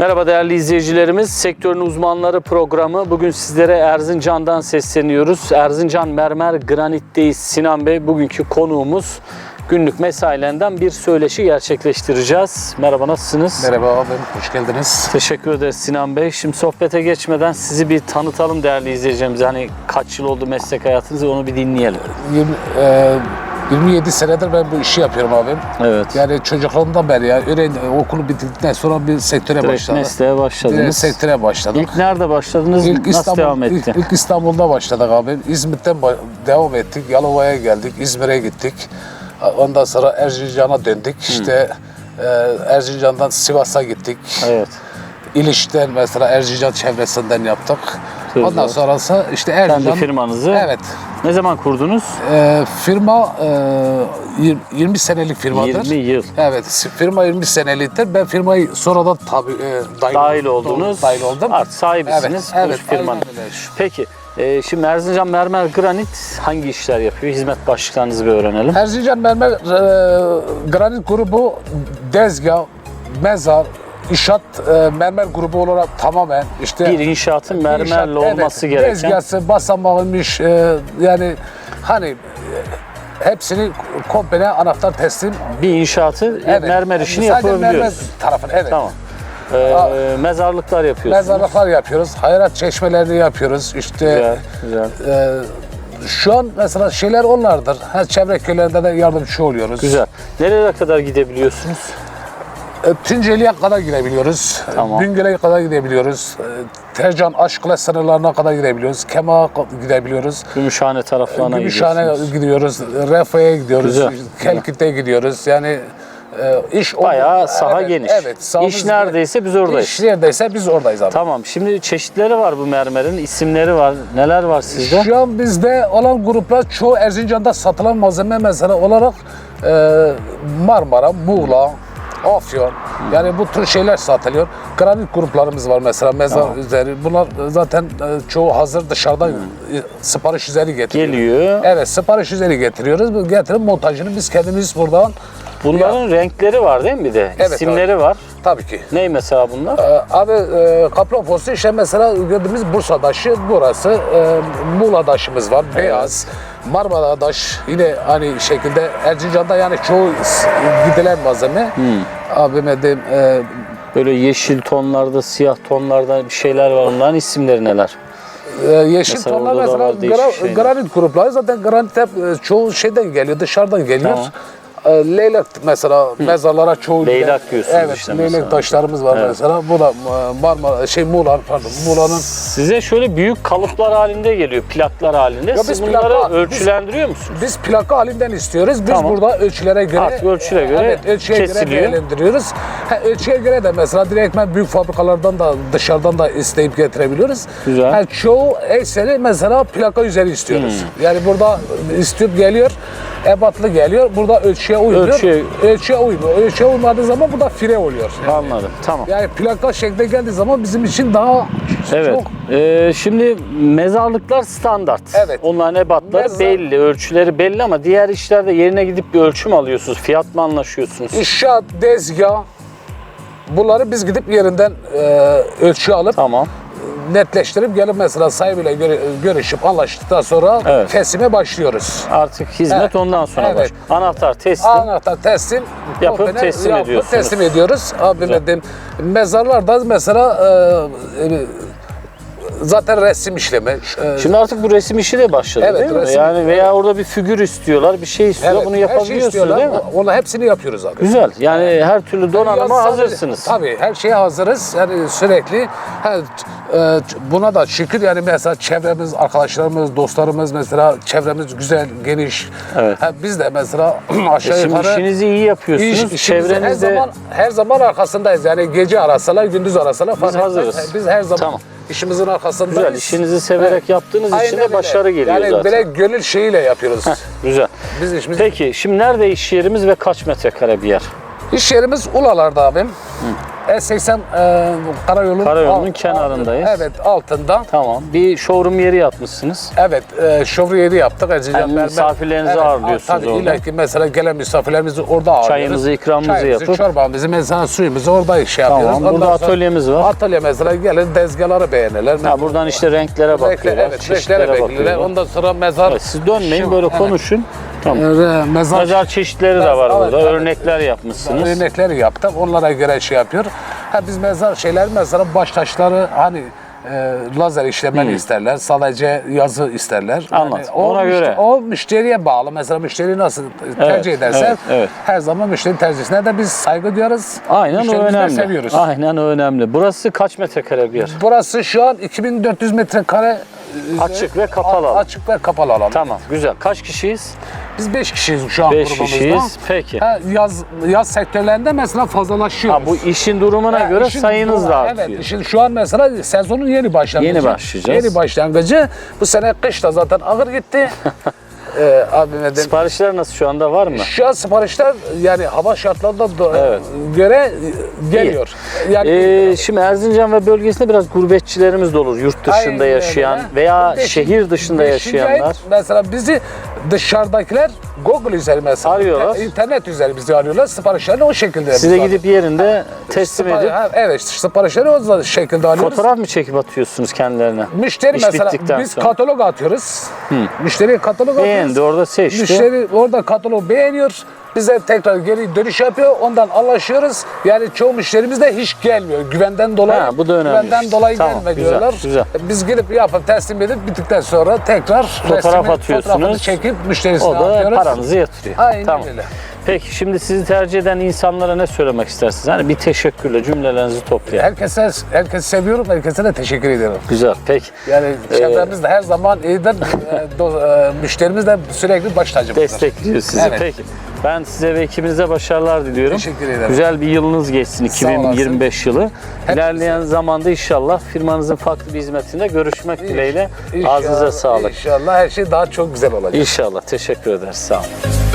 Merhaba değerli izleyicilerimiz. Sektörün uzmanları programı. Bugün sizlere Erzincan'dan sesleniyoruz. Erzincan Mermer Granit'teyiz. Sinan Bey bugünkü konuğumuz. Günlük mesailerinden bir söyleşi gerçekleştireceğiz. Merhaba nasılsınız? Merhaba abi, hoş geldiniz. Teşekkür ederiz Sinan Bey. Şimdi sohbete geçmeden sizi bir tanıtalım değerli izleyicilerimize. Hani kaç yıl oldu meslek hayatınızı onu bir dinleyelim. 20, e, 27 senedir ben bu işi yapıyorum abi. Evet. Yani çocukluğumdan beri ya, öyle okulu bitirdikten sonra bir sektöre Direkt başladım. mesleğe Direkt başladınız. sektöre başladım. İlk nerede başladınız? İlk Nasıl İstanbul, devam etti? ilk, ilk İstanbul'da başladık abi. İzmit'ten devam ettik. Yalova'ya geldik, İzmir'e gittik. Ondan sonra Erzincan'a döndük. İşte e, Erzincan'dan Sivas'a gittik. Evet. İliş'ten mesela Erzincan çevresinden yaptık. Güzel. Ondan sonrası işte Kendi Erzincan... firmanızı Evet. ne zaman kurdunuz? Ee, firma e, yir- 20 senelik firmadır. 20 yıl. Evet, firma 20 seneliktir. Ben firmayı sonradan tabi e, dahil, Dahil oldunuz. Dahil oldum. Artık sahibisiniz Evet, evet, firmanın. Peki e, şimdi Erzincan Mermer Granit hangi işler yapıyor? Hizmet başlıklarınızı bir öğrenelim. Erzincan Mermer e, Granit grubu dezgah, mezar, inşaat e, mermer grubu olarak tamamen işte Bir inşaatın inşaat- mermerle olması evet, gereken Dezgahı, basamağıymış e, yani hani e, hepsini komple anahtar teslim bir inşaatı Evet. mermer işini Sadece yapabiliyoruz. mermer tarafını evet. Tamam. E, mezarlıklar yapıyorsunuz. Mezarlıklar yapıyoruz, hayrat çeşmelerini yapıyoruz. İşte Güzel, güzel. e, şu an mesela şeyler onlardır. Ha, çevre köylerinde de yardımcı oluyoruz. Güzel. Nerelere kadar gidebiliyorsunuz? E, Tunceli'ye kadar gidebiliyoruz. Tamam. Bingöl'e kadar gidebiliyoruz. E, Tercan Aşkla sınırlarına kadar gidebiliyoruz. Kemağa ka- gidebiliyoruz. Gümüşhane taraflarına Gümüşhane gidiyoruz. Refa'ya gidiyoruz. Güzel. Kelkit'e gidiyoruz. Yani e, iş o- Bayağı saha Evet, geniş. Evet. sahamız- İş neredeyse biz oradayız. İş neredeyse biz oradayız abi. Tamam. Şimdi çeşitleri var bu mermerin, isimleri var. Neler var sizde? Şu an bizde olan gruplar çoğu Erzincan'da satılan malzeme mesela olarak e, Marmara, Muğla, Afyon yani bu tür şeyler satılıyor. Granit gruplarımız var mesela mezar üzeri. Bunlar zaten e, çoğu hazır dışarıdan e, sipariş üzeri getiriyor. Geliyor. Evet sipariş üzeri getiriyoruz. Getirip montajını biz kendimiz buradan Bunların renkleri var değil mi bir de? Evet, İsimleri var. tabii ki. Ney mesela bunlar? Ee, Abi e, kaplan postu işte mesela gördüğümüz Bursa daşı burası. E, Muğla daşımız var. Beyaz. Marmara daş yine aynı şekilde Erzincan'da yani çoğu gidilen malzeme. Hmm. Abime de e, Böyle yeşil tonlarda, siyah tonlarda bir şeyler var. Onların isimleri neler? e, yeşil Mesela tonlar mesela gra- granit grupları zaten granit hep e, çoğu şeyden geliyor dışarıdan geliyor. Tamam. E, Leylek mesela mezarlara çoğu Leylak diyorsunuz evet, işte leylek mesela. taşlarımız var Evet. mesela. Bu da e, Marmara şey Muğla pardon Muğla'nın Size şöyle büyük kalıplar halinde geliyor, plaklar halinde. Ya Siz biz bunları plaka- biz- ölçülendiriyor musunuz? Biz plaka halinden istiyoruz. Biz Tamam. burada ölçülere göre Artık ölçüye göre evet, ölçüye kesiliyor. göre değerlendiriyoruz. Ha, ölçüye göre de mesela direktmen büyük fabrikalardan da dışarıdan da isteyip getirebiliyoruz. Güzel. Ha, çoğu eseri mesela plaka üzeri istiyoruz. Hmm. Yani burada isteyip geliyor, ebatlı geliyor. Burada ölçüye uymuyor. Ölçüye- Ölçüye uymuyor. Ölçüye uymadığı zaman bu da fire oluyor. Anladım. Tamam. Yani plaka şeklinde geldiği zaman bizim için daha Evet. çok Ee, şimdi mezarlıklar standart. Evet. Onların ebatları Mezar- belli, ölçüleri belli ama diğer işlerde yerine gidip bir ölçüm alıyorsunuz. Fiyat mı anlaşıyorsunuz? inşaat, dezgah bunları biz gidip yerinden e, ölçü alıp Tamam. Netleştirip gelip mesela sahibiyle göre- görüşüp anlaştıktan sonra Evet. kesime başlıyoruz. Artık hizmet Evet. ondan sonra Evet. başlıyor. Anahtar teslim. Anahtar teslim Yapıp komple teslim ediyorsunuz. teslim ediyoruz. Abime dedim mezarlarda mesela e, e, zaten resim işlemi. e, Şimdi artık bu resim işi de başladı Evet, değil mi? resim- Yani veya orada bir figür istiyorlar, bir şey istiyorlar. evet, Bunu her şey yapabiliyorsunuz istiyorlar. değil mi? Onu hepsini yapıyoruz abi. Güzel. Yani her türlü donanıma Yaz- hazırsınız. Tabii her şeye hazırız. Yani sürekli ha, e, buna da şükür yani mesela çevremiz, arkadaşlarımız, dostlarımız mesela çevremiz güzel, geniş. Evet. Ha, biz de mesela E aşağı Şimdi yukarı işinizi iyi yapıyorsunuz. iş, işimizi her Çevrenizde zaman her zaman arkasındayız. Yani gece arasalar, gündüz arasalar fark etmez. hazırız. Biz her zaman Tamam. İşimizin arkasındayız. güzel. işinizi severek yaptığınız için Aynen de öyle. başarı geliyor yani zaten. böyle gönül şeyiyle yapıyoruz. Güzel. Biz işimizi Peki şimdi nerede iş yerimiz ve kaç metrekare bir yer? İş yerimiz Ulalar'da abim. E80 e, karayolun, Karayolunun alt- kenarındayız. alt- evet altında. Tamam. Bir showroom yeri yapmışsınız. Evet, e, şoför yeri yaptık. Erzincan Yani misafirlerinizi ağırlıyorsunuz tabii, orada. ki mesela gelen misafirlerimizi orada ağırlıyoruz. Çayımızı, ikramımızı Çayımızı, yapıp- çorbamızı, mesela suyumuzu orada şey Tamam, yapıyoruz. burada Ondan sonra atölyemiz var. Atölye mesela gelin tezgahları beğenirler. Ha, buradan işte renklere Renkler- bakıyorlar, evet, çeşitlere renklere bakıyorlar. Ondan sonra mezar. Evet, siz dönmeyin Şu- böyle evet. konuşun. Tamam. Ee, mezar, Mezar çeşitleri de var Evet, burada. evet. Örnekler yapmışsınız. örnekleri yaptık. Onlara göre şey yapıyor. Ha biz mezar şeyler mesela baş taşları hani e, lazer işlemeli isterler. Sadece yazı isterler. Anladım. o Ona müşte- göre. O müşteriye bağlı. Mesela müşteri nasıl tercih ederse evet, evet. her zaman müşteri tercihine de biz saygı duyarız. Aynen o önemli. seviyoruz. Aynen o önemli. Burası kaç metrekare bir yer? Burası şu an 2400 metrekare Açık ve kapalı alan. Açık ve kapalı alan. Tamam, güzel. Kaç kişiyiz? Biz 5 kişiyiz şu an 5 grubumuzda. kişiyiz. Peki. Ha, yaz yaz sektörlerinde mesela fazlalaşıyoruz. Ha, bu işin durumuna Ha, göre işin sayınız da artıyor. Evet, işin şu an mesela sezonun yeni başlangıcı. Yeni başlayacağız. Yeni başlangıcı. Bu sene kış da zaten ağır gitti. ee, abime de- Siparişler nasıl şu anda var mı? şu an siparişler yani hava şartlarına do- Evet. göre geliyor. Yani Ee, şimdi Erzincan ve bölgesinde biraz gurbetçilerimiz de olur. Yurt dışında Aynen öyle. yaşayan veya Beşinci- şehir dışında beşinci yaşayanlar. ay mesela bizi dışarıdakiler Google üzeri mesela Arıyorlar. internet üzeri bizi arıyorlar. Siparişlerini o şekilde Size gidip yerinde teslim Sipar- edip ha, evet siparişleri o şekilde alıyoruz. fotoğraf mı çekip atıyorsunuz kendilerine? Müşteri İş mesela bittikten biz sonra. katalog atıyoruz. Müşteri katalog atıyoruz. Beğendi orada seçti. Müşteri orada katalog beğeniyor. Bize tekrar geri dönüş yapıyor. Ondan anlaşıyoruz. Yani çoğu müşterimiz de hiç gelmiyor. Güvenden dolayı. Ha, bu da önemli Güvenden işte. dolayı Tamam, gelme güzel, diyorlar. güzel. Biz gidip yapıp teslim edip bittikten sonra tekrar Fotoğraf resmini, atıyorsunuz. Fotoğrafını çekip müşterisine O da atıyoruz. paranızı yatırıyor. Aynen tamam. öyle. Peki şimdi sizi tercih eden insanlara ne söylemek istersiniz? Hani bir teşekkürle cümlelerinizi toplayalım. Herkese, herkesi seviyorum. Herkese de teşekkür ederim. Güzel. Peki. Yani Ee, çevremiz de her zaman iyidir. E, do- e, Müşterimiz de sürekli baş tacımızdır. Destekliyor sizi. Evet. Peki. Ben size ve ekibinize başarılar diliyorum. Teşekkür ederim. Güzel bir yılınız geçsin Sağ olasın. 2025 yılı. Hepinize. İlerleyen zamanda inşallah firmanızın farklı bir hizmetinde görüşmek dileğiyle. İnşallah- Ağzınıza sağlık. İnşallah her şey daha çok güzel olacak. İnşallah. Teşekkür ederiz. Sağ olun.